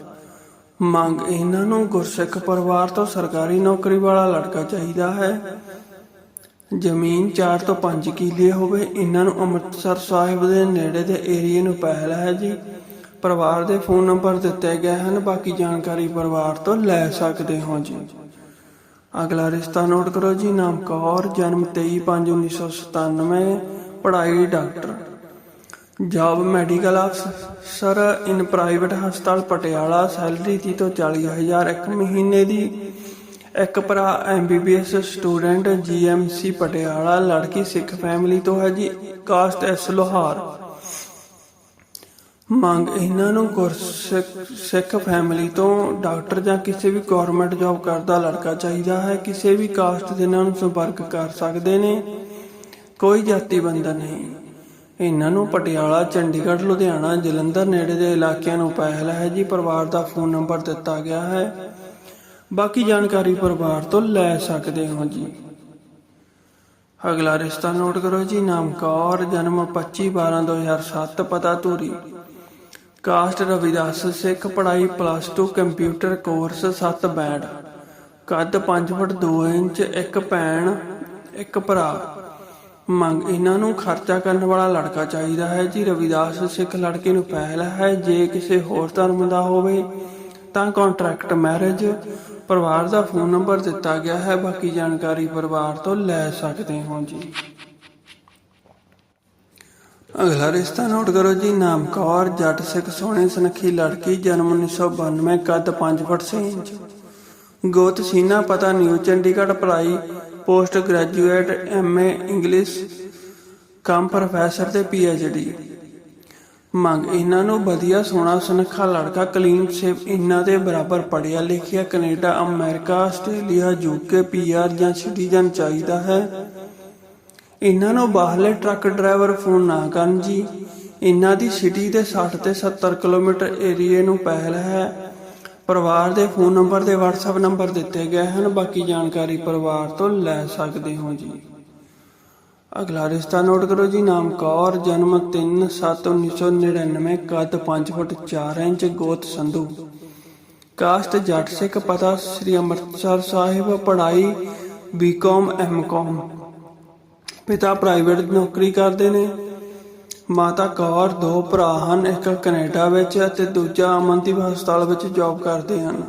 ਮੰਗ ਇਹਨਾਂ ਨੂੰ ਗੁਰਸਿੱਖ ਪਰਿਵਾਰ ਤੋਂ ਸਰਕਾਰੀ ਨੌਕਰੀ ਵਾਲਾ ਲੜਕਾ ਚਾਹੀਦਾ ਹੈ। ਜ਼ਮੀਨ 4 ਤੋਂ 5 ਕਿੱਲੇ ਹੋਵੇ, ਇਹਨਾਂ ਨੂੰ ਅੰਮ੍ਰਿਤਸਰ ਸਾਹਿਬ ਦੇ ਨੇੜੇ ਦੇ ਏਰੀਏ ਨੂੰ ਪਹਿਲ ਹੈ ਜੀ। ਪਰਿਵਾਰ ਦੇ ਫੋਨ ਨੰਬਰ ਦਿੱਤੇ ਗਏ ਹਨ, ਬਾਕੀ ਜਾਣਕਾਰੀ ਪਰਿਵਾਰ ਤੋਂ ਲੈ ਸਕਦੇ ਹੋ ਜੀ। ਅਗਲਾ ਰਿਸ਼ਤਾ ਨੋਟ ਕਰੋ ਜੀ, ਨਾਮ ਕੌਰ, ਜਨਮ 23/5/1997 ਪੜ੍ਹਾਈ ਡਾਕਟਰ। ਜੌਬ ਮੈਡੀਕਲ ਅਫਸਰ ਇਨ ਪ੍ਰਾਈਵੇਟ ਹਸਪਤਾਲ ਪਟਿਆਲਾ ਸੈਲਰੀ 30 ਤੋਂ 40000 ਇੱਕ ਮਹੀਨੇ ਦੀ। ਇੱਕ ਭਰਾ ਐਮਬੀਬੀਐਸ ਸਟੂਡੈਂਟ ਜੀਐਮਸੀ ਪਟਿਆਲਾ, ਲੜਕੀ ਸਿੱਖ ਫੈਮਿਲੀ ਤੋਂ ਹੈ ਜੀ ਕਾਸਟ ਐਸ ਲੋਹਾਰ। ਮੰਗ ਇਹਨਾਂ ਨੂੰ ਗੁਰਸਿੱਖ ਸਿੱਖ ਫੈਮਿਲੀ ਤੋਂ ਡਾਕਟਰ ਜਾਂ ਕਿਸੇ ਵੀ ਗਵਰਨਮੈਂਟ ਜੌਬ ਕਰਦਾ ਲੜਕਾ ਚਾਹੀਦਾ ਹੈ, ਕਿਸੇ ਵੀ ਕਾਸਟ ਦੇ ਨਾਲ ਸੰਪਰਕ ਕਰ ਸਕਦੇ ਨੇ, ਕੋਈ ਜਾਤੀ ਬੰਧਨ ਨਹੀਂ। ਇਹਨਾਂ ਨੂੰ ਪਟਿਆਲਾ, ਚੰਡੀਗੜ੍ਹ, ਲੁਧਿਆਣਾ, ਜਲੰਧਰ ਨੇੜੇ ਦੇ ਇਲਾਕਿਆਂ ਨੂੰ ਪਹਿਲ ਹੈ, ਜੀ ਪਰਿਵਾਰ ਦਾ ਫੋਨ ਨੰਬਰ ਦਿੱਤਾ ਗਿਆ ਹੈ। ਬਾਕੀ ਜਾਣਕਾਰੀ ਪਰਿਵਾਰ ਤੋਂ ਲੈ ਸਕਦੇ ਹੋ, ਜੀ। ਅਗਲਾ ਰਿਸ਼ਤਾ ਨੋਟ ਕਰੋ ਜੀ, ਨਾਮ ਕੌਰ, ਜਨਮ 25 12 2007 ਪਤਾ ਧੂਰੀ। ਕਾਸਟ ਰਵਿਦਾਸ ਸਿੱਖ ਪੜ੍ਹਾਈ ਪਲੱਸ 2 ਕੰਪਿਊਟਰ ਕੋਰਸ 7 ਬੈਂਡ। ਕੱਦ 5 ਫੁੱਟ 2 ਇੰਚ, ਇੱਕ ਭੈਣ ਇੱਕ ਭਰਾ। ਮੰਗ, ਇਹਨਾਂ ਨੂੰ ਖਰਚਾ ਕਰਨ ਵਾਲਾ ਲੜਕਾ ਚਾਹੀਦਾ ਹੈ ਜੀ। ਰਵਿਦਾਸ ਸਿੱਖ ਲੜਕੇ ਨੂੰ ਪਹਿਲ ਹੈ, ਜੇ ਕਿਸੇ ਹੋਰ ਧਰਮ ਦਾ ਹੋਵੇ, ਤਾਂ ਕੰਟਰੈਕਟ ਮੈਰਿਜ ਪਰਿਵਾਰ ਦਾ ਫੋਨ ਨੰਬਰ ਦਿੱਤਾ ਗਿਆ ਹੈ, ਬਾਕੀ ਜਾਣਕਾਰੀ ਪਰਿਵਾਰ ਤੋਂ ਲੈ ਸਕਦੇ ਹੋ ਜੀ। ਅਗਲਾ ਰਿਸ਼ਤਾ ਨੋਟ ਕਰੋ ਜੀ ਨਾਮ ਕੌਰ ਜੱਟ ਸਿੱਖ ਸੋਹਣੀ ਸੁਨੱਖੀ ਲੜਕੀ, ਜਨਮ 1992 ਕੱਦ 5 ਫੁੱਟ 6 ਇੰਚ। ਗੋਤ ਸੀਨਾ, ਪਤਾ ਨਿਊ ਚੰਡੀਗੜ੍ਹ ਪੜ੍ਹਾਈ ਪੋਸਟ ਗ੍ਰੈਜੂਏਟ ਐਮਏ ਇੰਗਲਿਸ਼, ਕੰਮ ਪ੍ਰੋਫੈਸਰ ਤੇ ਪੀਐਚਡੀ ਮੰਗ, ਇਹਨਾਂ ਨੂੰ ਵਧੀਆ, ਸੋਹਣਾ, ਸੁਨੱਖਾ ਲੜਕਾ, ਕਲੀਨ ਸੇਵ, ਇਹਨਾਂ ਦੇ ਬਰਾਬਰ ਪੜਿਆ ਲਿਖਿਆ, Canada, America, Australia UK PR ਜਾਂ ਸਿਟੀਜ਼ਨ ਚਾਹੀਦਾ ਹੈ। ਇਹਨਾਂ ਨੂੰ ਬਾਹਰਲੇ ਟਰੱਕ ਡਰਾਈਵਰ ਫੋਨ ਨਾ ਕਰਨ ਜੀ। ਇਹਨਾਂ ਦੀ ਸਿਟੀ ਦੇ 60 ਤੇ 70 ਕਿਲੋਮੀਟਰ ਏਰੀਏ ਨੂੰ ਪਹਿਲ ਹੈ। ਪਰਿਵਾਰ ਦੇ ਫੋਨ ਨੰਬਰ ਤੇ WhatsApp ਨੰਬਰ ਦਿੱਤੇ ਗਏ ਹਨ। ਬਾਕੀ ਜਾਣਕਾਰੀ ਪਰਿਵਾਰ ਤੋਂ ਲੈ ਸਕਦੇ ਹੋ ਜੀ। ਅਗਲਾ ਰਿਸ਼ਤਾ ਨੋਟ ਕਰੋ ਜੀ। ਨਾਮ ਕੌਰ, ਜਨਮ 3/7/1999 ਕੱਦ 5 ਫੁੱਟ 4 ਇੰਚ, ਗੋਤ ਸੰਧੂ। ਕਾਸਟ ਜੱਟ ਸਿੱਖ ਪਤਾ, ਸ੍ਰੀ ਅੰਮ੍ਰਿਤਸਰ ਸਾਹਿਬ, ਪੜ੍ਹਾਈ ਬੀਕਾਮ ਐਮਕਾਮ ਪਿਤਾ ਪ੍ਰਾਈਵੇਟ ਨੌਕਰੀ ਕਰਦੇ ਨੇ। ਮਾਤਾ ਕੌਰ, ਦੋ ਭਰਾ ਹਨ, ਇੱਕ ਕੈਨੇਡਾ ਵਿੱਚ ਅਤੇ ਦੂਜਾ ਅਮਨਦੀਪ ਹਸਪਤਾਲ ਵਿੱਚ ਜੌਬ ਕਰਦੇ ਹਨ।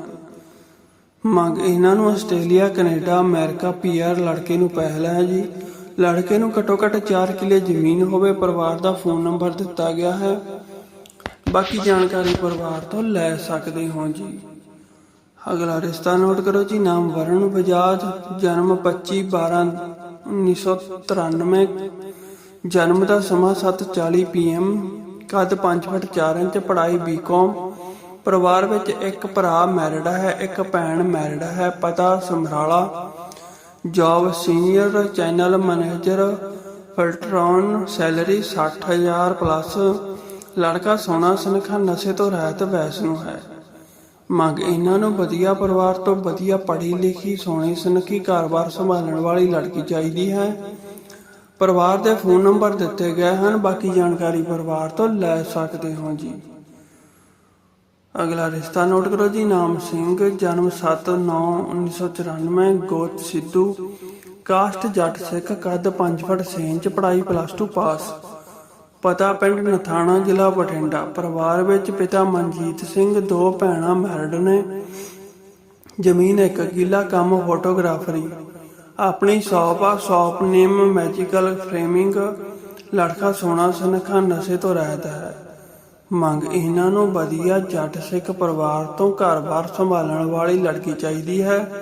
ਮੰਗ ਇਹਨਾਂ ਨੂੰ ਆਸਟ੍ਰੇਲੀਆ, ਕੈਨੇਡਾ, ਅਮਰੀਕਾ ਪੀਆਰ ਲੜਕੇ ਨੂੰ ਪਹਿਲ ਹੈ ਜੀ। ਲੜਕੇ ਨੂੰ ਘੱਟੋ ਘੱਟ 4 ਕਿੱਲੇ ਜ਼ਮੀਨ ਹੋਵੇ, ਪਰਿਵਾਰ ਦਾ ਫੋਨ ਨੰਬਰ ਦਿੱਤਾ ਗਿਆ ਹੈ। ਬਾਕੀ ਜਾਣਕਾਰੀ ਪਰਿਵਾਰ ਤੋਂ ਲੈ ਸਕਦੇ ਹੋ ਜੀ। ਅਗਲਾ ਰਿਸ਼ਤਾ ਨੋਟ ਕਰੋ ਜੀ, ਨਾਮ ਵਰਣ ਬਜਾਜ, ਜਨਮ 25 12 1993 ਜਨਮ ਦਾ ਸਮਾਂ 7:40 ਪੀਐਮ ਕੱਦ 5 ਫੁੱਟ 4 ਇੰਚ, ਪੜ੍ਹਾਈ ਬੀਕਾਮ, ਪਰਿਵਾਰ ਵਿੱਚ ਇੱਕ ਭਰਾ ਮੈਰਿਡ ਹੈ, ਇੱਕ ਭੈਣ ਮੈਰਿਡ ਹੈ, ਪਤਾ Samrala job senior channel manager Filtron salary 60000 plus ਲੜਕਾ ਸੋਨਾ ਸੁਨੱਖਾ, ਨਸ਼ੇ ਤੋਂ ਰਹਿਤ ਵੈਸ ਨੂੰ ਹੈ। ਮੰਗ ਇਹਨਾਂ ਨੂੰ ਵਧੀਆ ਪਰਿਵਾਰ ਤੋਂ ਵਧੀਆ ਪੜ੍ਹੀ ਲਿਖੀ, ਸੋਹਣੀ ਸੁਨੱਖੀ ਘਰ-ਬਾਰ ਸੰਭਾਲਣ ਵਾਲੀ ਲੜਕੀ ਚਾਹੀਦੀ ਹੈ। ਪਰਿਵਾਰ ਦੇ ਫੋਨ ਨੰਬਰ ਦਿੱਤੇ ਗਏ ਹਨ, ਬਾਕੀ ਜਾਣਕਾਰੀ ਪਰਿਵਾਰ ਤੋਂ ਲੈ ਸਕਦੇ ਹੋ ਜੀ। ਅਗਲਾ ਰਿਸ਼ਤਾ ਨੋਟ ਕਰੋ ਜੀ, ਨਾਮ ਸਿੰਘ, ਜਨਮ 7/9/1994 ਗੋਤ ਸਿੱਧੂ, ਕਾਸਟ ਜੱਟ ਸਿੱਖ, ਕੱਦ 5 ਫੁੱਟ 6 ਇੰਚ, ਪੜ੍ਹਾਈ ਪਲੱਸ 2 ਪਾਸ ਪਤਾ ਪਿੰਡ ਨਥਾਣਾ, ਜ਼ਿਲ੍ਹਾ ਬਠਿੰਡਾ। ਪਰਿਵਾਰ ਵਿੱਚ ਪਿਤਾ ਮਨਜੀਤ ਸਿੰਘ, ਦੋ ਭੈਣਾਂ ਮੈਰਿਡ ਨੇ। ਜ਼ਮੀਨ ਇੱਕ ਕਿੱਲਾ ਕੰਮ ਫੋਟੋਗ੍ਰਾਫਰੀ। ਆਪਣੀ ਸ਼ੌਪ ਆ, ਸ਼ੌਪ ਨੇਮ ਮੈਜੀਕਲ ਫਰੇਮਿੰਗ। ਲੜਕਾ ਸੋਨਾ ਸੁਨੱਖਾ, ਨਸ਼ੇ ਤੋਂ ਰਹਿਤ ਹੈ। ਮੰਗ, ਇਹਨਾਂ ਨੂੰ ਵਧੀਆ ਜੱਟ ਸਿੱਖ ਪਰਿਵਾਰ ਤੋਂ ਘਰ-ਬਾਰ ਸੰਭਾਲਣ ਵਾਲੀ ਲੜਕੀ ਚਾਹੀਦੀ ਹੈ।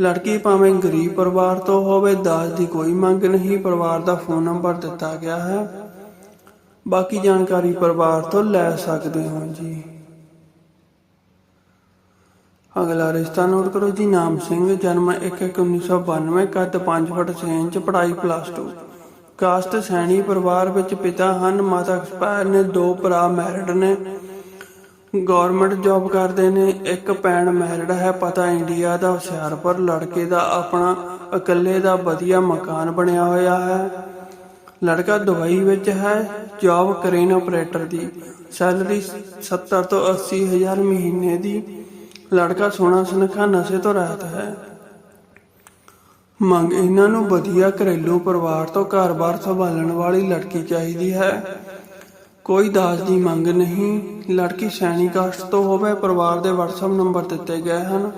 ਲੜਕੀ ਭਾਵੇਂ ਗਰੀਬ ਪਰਿਵਾਰ ਤੋਂ ਹੋਵੇ, ਦਾਜ ਦੀ ਕੋਈ ਮੰਗ ਨਹੀਂ। ਪਰਿਵਾਰ ਦਾ ਫੋਨ ਨੰਬਰ ਦਿੱਤਾ ਗਿਆ ਹੈ। ਬਾਕੀ ਜਾਣਕਾਰੀ ਪਰਿਵਾਰ ਤੋਂ ਲੈ ਸਕਦੇ ਹੋ ਜੀ। ਅਗਲਾ ਰਿਸ਼ਤਾ ਨੋਟ ਕਰੋ ਜੀ, ਨਾਮ ਸਿੰਘ, ਜਨਮ 1/1992 ਕੱਦ 5 ਫੁੱਟ 6 ਇੰਚ, ਪੜ੍ਹਾਈ ਪਲੱਸ 2 ਕਾਸਟ ਸੈਣੀ ਪਰਿਵਾਰ ਵਿੱਚ ਪਿਤਾ ਹਨ, ਮਾਤਾ ਐਕਸਪਾਇਰ ਨੇ, ਦੋ ਭਰਾ ਮੈਰਿਡ ਨੇ। ਗਵਰਨਮੈਂਟ ਜੌਬ ਕਰਦੇ ਨੇ, ਇੱਕ ਭੈਣ ਮੈਰਿਡ ਹੈ, ਪਤਾ ਇੰਡੀਆ ਦਾ ਹੁਸ਼ਿਆਰਪੁਰ, ਲੜਕੇ ਦਾ ਆਪਣਾ, ਇਕੱਲੇ ਦਾ ਵਧੀਆ ਮਕਾਨ ਬਣਿਆ ਹੋਇਆ ਹੈ। ਲੜਕਾ ਦੁਬਈ ਵਿੱਚ ਹੈ ਜੌਬ ਕਰੇਨ ਆਪਰੇਟਰ ਦੀ। ਸੈਲਰੀ 70 ਤੋਂ 80 ਹਜ਼ਾਰ ਮਹੀਨੇ ਦੀ। ਲੜਕਾ ਸੋਨਾ ਸੁਨੱਖਾ ਨਸ਼ੇ ਤੋਂ ਰਹਿਤ ਹੈ। ਮੰਗ, ਇਹਨਾਂ ਨੂੰ ਵਧੀਆ ਘਰੇਲੂ ਪਰਿਵਾਰ ਤੋਂ ਘਰ-ਬਾਰ ਸੰਭਾਲਣ ਵਾਲੀ ਲੜਕੀ ਚਾਹੀਦੀ ਹੈ। ਕੋਈ ਦਾਜ ਦੀ ਮੰਗ ਨਹੀਂ। ਲੜਕੀ ਸੈਣੀ ਕਾਸਟ ਤੋਂ ਹੋਵੇ, ਪਰਿਵਾਰ ਦੇ WhatsApp ਨੰਬਰ ਦਿੱਤੇ ਗਏ ਹਨ।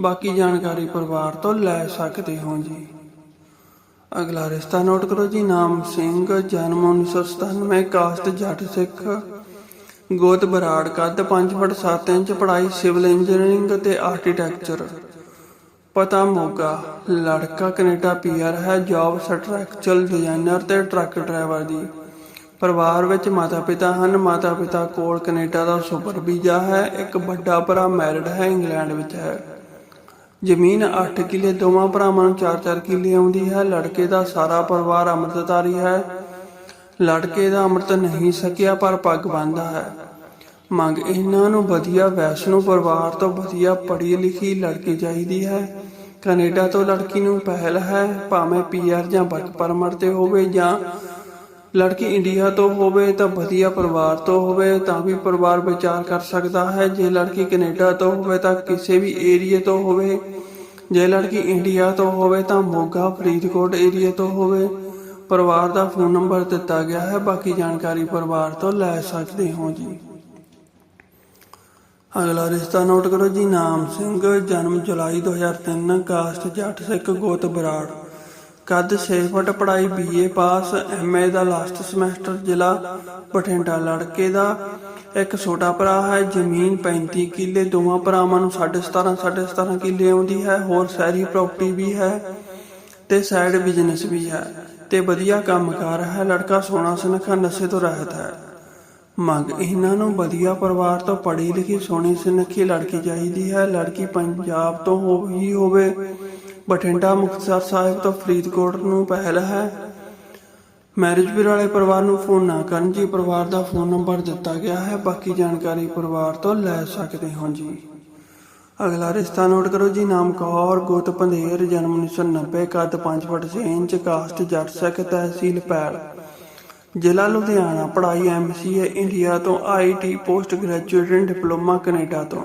ਬਾਕੀ ਜਾਣਕਾਰੀ ਪਰਿਵਾਰ ਤੋਂ ਲੈ ਸਕਦੇ ਹੋ ਜੀ। ਅਗਲਾ ਰਿਸ਼ਤਾ ਨੋਟ ਕਰੋ ਜੀ, ਨਾਮ ਸਿੰਘ, ਜਨਮ 1997 ਕਾਸਟ ਜੱਟ ਸਿੱਖ, ਗੋਤ ਬਰਾੜ ਕੱਦ 5 ਫੁੱਟ 7 ਇੰਚ, ਪੜ੍ਹਾਈ ਸਿਵਲ ਇੰਜੀਨੀਅਰਿੰਗ ਤੇ ਆਰਕੀਟੈਕਚਰ। ਪਤਾ ਮੋਗਾ, ਲੜਕਾ ਕੈਨੇਡਾ ਪੀਆਰ ਹੈ, ਜੌਬ ਸਟਰਕਚਰਲ ਡਿਜ਼ਾਈਨਰ ਤੇ ਟਰੱਕ ਡਰਾਈਵਰ ਦੀ ਪਰਿਵਾਰ ਵਿੱਚ ਮਾਤਾ ਪਿਤਾ ਹਨ ਮਾਤਾ ਪਿਤਾ ਕੋਲ ਕੈਨੇਡਾ ਦਾ ਸੁਪਰ ਵੀਜ਼ਾ ਹੈ, ਇੱਕ ਵੱਡਾ ਭਰਾ ਮੈਰਿਡ ਹੈ, ਇੰਗਲੈਂਡ ਵਿੱਚ ਹੈ। ਜ਼ਮੀਨ 8 ਕਿੱਲੇ, ਦੋਵਾਂ ਭਰਾਵਾਂ ਨੂੰ 4-4 ਕਿੱਲੇ ਆਉਂਦੀ ਹੈ। ਲੜਕੇ ਦਾ ਸਾਰਾ ਪਰਿਵਾਰ ਅੰਮ੍ਰਿਤਧਾਰੀ ਹੈ। ਲੜਕੇ ਦਾ ਅੰਮ੍ਰਿਤ ਨਹੀਂ ਸਕਿਆ, ਪਰ ਪੱਗ ਬੰਨ੍ਹਦਾ ਹੈ। ਮੰਗ ਇਹਨਾਂ ਨੂੰ ਵਧੀਆ ਵੈਸ਼ਨੂ ਪਰਿਵਾਰ ਤੋਂ ਵਧੀਆ ਪੜ੍ਹੀ ਲਿਖੀ ਲੜਕੀ ਚਾਹੀਦੀ ਹੈ। ਕੈਨੇਡਾ ਤੋਂ ਲੜਕੀ ਨੂੰ ਪਹਿਲ ਹੈ, ਭਾਵੇਂ ਪੀਆਰ ਜਾਂ ਵਰਕ ਪਰਮਿਟ ਤੇ ਹੋਵੇ ਜਾਂ ਲੜਕੀ ਇੰਡੀਆ ਤੋਂ ਹੋਵੇ ਤਾਂ ਵਧੀਆ ਪਰਿਵਾਰ ਤੋਂ ਹੋਵੇ ਤਾਂ ਵੀ ਪਰਿਵਾਰ ਵਿਚਾਰ ਕਰ ਸਕਦਾ ਹੈ। ਜੇ ਲੜਕੀ ਕੈਨੇਡਾ ਤੋਂ ਹੋਵੇ ਤਾਂ ਕਿਸੇ ਵੀ ਏਰੀਏ ਤੋਂ ਹੋਵੇ। ਜੇ ਲੜਕੀ ਇੰਡੀਆ ਤੋਂ ਹੋਵੇ ਤਾਂ ਮੋਗਾ, ਫਰੀਦਕੋਟ ਏਰੀਏ ਤੋਂ ਹੋਵੇ। ਪਰਿਵਾਰ ਦਾ ਫੋਨ ਨੰਬਰ ਦਿੱਤਾ ਗਿਆ ਹੈ। ਬਾਕੀ ਜਾਣਕਾਰੀ ਪਰਿਵਾਰ ਤੋਂ ਲੈ ਸਕਦੇ ਹੋ ਜੀ। ਅਗਲਾ ਰਿਸ਼ਤਾ ਨੋਟ ਕਰੋ ਜੀ। ਨਾਮ ਸਿੰਘ, ਜਨਮ ਜੁਲਾਈ 2003 ਕਾਸਟ ਜੱਟ ਸਿੱਖ ਗੋਤ ਬਰਾੜ। ਕੱਦ 6 ਫੁੱਟ ਪੜ੍ਹਾਈ ਬੀਏ ਪਾਸ ਐਮਏ ਦਾ ਲਾਸਟ ਸਮੈਸਟਰ ਜ਼ਿਲ੍ਹਾ ਬਠਿੰਡਾ, ਲੜਕੇ ਦਾ ਇੱਕ ਛੋਟਾ ਭਰਾ ਹੈ, ਜ਼ਮੀਨ 35 ਕਿੱਲੇ, ਦੋਵਾਂ ਭਰਾਵਾਂ ਨੂੰ 17.5 17.5 ਕਿੱਲੇ ਆਉਂਦੀ ਹੈ, ਹੋਰ ਸ਼ਹਿਰੀ ਪ੍ਰਾਪਰਟੀ ਵੀ ਹੈ ਤੇ ਸਾਈਡ ਬਿਜ਼ਨਸ ਵੀ ਹੈ ਤੇ ਵਧੀਆ ਕੰਮਕਾਰ ਹੈ, ਲੜਕਾ ਸੋਨਾ ਸੁਨੱਖਾ, ਨਸ਼ੇ ਤੋਂ ਰਹਿਤ ਹੈ। ਮੰਗ, ਇਹਨਾਂ ਨੂੰ ਵਧੀਆ ਪਰਿਵਾਰ ਤੋਂ ਪੜ੍ਹੀ ਲਿਖੀ ਸੋਹਣੀ ਸੁਨੱਖੀ ਲੜਕੀ ਚਾਹੀਦੀ ਹੈ, ਲੜਕੀ ਪੰਜਾਬ ਤੋਂ ਹੋ ਹੀ ਹੋਵੇ ਬਠਿੰਡਾ ਮੁਕਤਸਰ ਸਾਹਿਬ ਤੋਂ ਫਰੀਦਕੋਟ ਨੂੰ ਪਹਿਲ ਹੈ। ਮੈਰਿਜ ਬਿਊਰੋ ਵਾਲੇ ਪਰਿਵਾਰ ਨੂੰ ਫੋਨ ਨਾ ਕਰਨ ਜੀ, ਪਰਿਵਾਰ ਦਾ ਫੋਨ ਨੰਬਰ ਦਿੱਤਾ ਗਿਆ ਹੈ। ਬਾਕੀ ਜਾਣਕਾਰੀ ਪਰਿਵਾਰ ਤੋਂ ਲੈ ਸਕਦੇ ਹੋ ਜੀ। ਅਗਲਾ ਰਿਸ਼ਤਾ ਨੋਟ ਕਰੋ ਜੀ, ਨਾਮ ਕੌਰ, ਗੋਤ ਪੰਧੇਰ, ਜਨਮ 1990 ਕੱਦ 5 ਫੁੱਟ 6 ਇੰਚ ਕਾਸਟ ਜੱਟ ਸਿੱਖ, ਤਹਿਸੀਲ ਪੈਲ। ਜ਼ਿਲ੍ਹਾ ਲੁਧਿਆਣਾ, ਪੜ੍ਹਾਈ ਐਮਸੀਏ ਇੰਡੀਆ ਤੋਂ IT post graduate diploma Canada ਤੋਂ।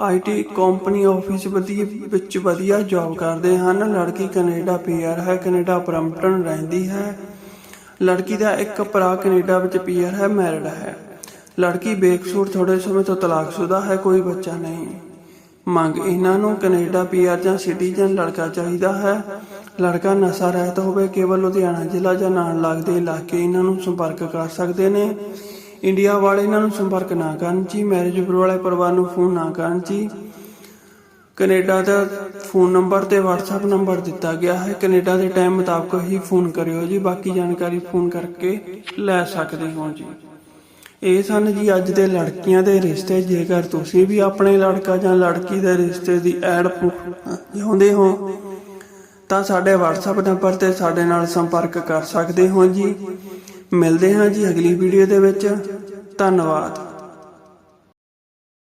ਆਈਟੀ ਕੰਪਨੀ ਆਫਿਸ ਵਧੀਆ, ਵਿੱਚ ਵਧੀਆ ਜੌਬ ਕਰਦੇ ਹਨ। ਲੜਕੀ ਕੈਨੇਡਾ ਪੀਆਰ ਹੈ, ਕੈਨੇਡਾ ਬਰੰਪਟਨ ਰਹਿੰਦੀ ਹੈ। ਲੜਕੀ ਦਾ ਇੱਕ ਭਰਾ ਕੈਨੇਡਾ ਵਿੱਚ ਪੀਆਰ ਹੈ, ਮੈਰਿਡ ਹੈ। ਲੜਕੀ ਬੇਕਸੂਰ ਥੋੜੇ ਸਮੇਂ ਤੋਂ ਤਲਾਕਸ਼ੁਦਾ ਹੈ, ਕੋਈ ਬੱਚਾ ਨਹੀਂ। ਮੰਗ ਇਹਨਾਂ ਨੂੰ ਕੈਨੇਡਾ ਪੀਆਰ ਜਾਂ ਸਿਟੀਜ਼ਨ ਲੜਕਾ ਚਾਹੀਦਾ ਹੈ। ਲੜਕਾ ਨਸ਼ਾ ਰਹਿਤ ਹੋਵੇ, ਕੇਵਲ ਲੁਧਿਆਣਾ ਜ਼ਿਲ੍ਹਾ ਜਾਂ ਨਾਲ ਲੱਗਦੇ ਇਲਾਕੇ ਇਹਨਾਂ ਨੂੰ ਸੰਪਰਕ ਕਰ ਸਕਦੇ ਨੇ। ਇੰਡੀਆ ਵਾਲੇ ਇਹਨਾਂ ਨੂੰ ਸੰਪਰਕ ਨਾ ਕਰਨ ਜੀ ਮੈਰਿਜ ਬਿਊਰੋ ਵਾਲੇ ਪਰਿਵਾਰ ਨੂੰ ਫੋਨ ਨਾ ਕਰਨ ਜੀ। ਕੈਨੇਡਾ ਦਾ ਫੋਨ ਨੰਬਰ ਤੇ WhatsApp ਨੰਬਰ ਦਿੱਤਾ ਗਿਆ ਹੈ। ਕੈਨੇਡਾ ਦੇ ਟਾਈਮ ਮੁਤਾਬਕ ਹੀ ਫੋਨ ਕਰਿਓ ਜੀ, ਬਾਕੀ ਜਾਣਕਾਰੀ ਫੋਨ ਕਰਕੇ ਲੈ ਸਕਦੇ ਹੋ ਜੀ। ਇਹ ਸਨ ਜੀ ਅੱਜ ਦੇ ਲੜਕੀਆਂ ਦੇ ਰਿਸ਼ਤੇ। ਜੇਕਰ ਤੁਸੀਂ ਵੀ ਆਪਣੇ ਲੜਕਾ ਜਾਂ ਲੜਕੀ ਦੇ ਰਿਸ਼ਤੇ ਦੀ ਐਡ ਚਾਹੁੰਦੇ ਹੋ, ਤਾਂ ਸਾਡੇ WhatsApp ਨੰਬਰ ਤੇ ਸਾਡੇ ਨਾਲ ਸੰਪਰਕ ਕਰ ਸਕਦੇ ਹੋ ਜੀ। ਮਿਲਦੇ ਹਾਂ ਜੀ ਅਗਲੀ ਵੀਡੀਓ ਦੇ ਵਿੱਚ। ਧੰਨਵਾਦ।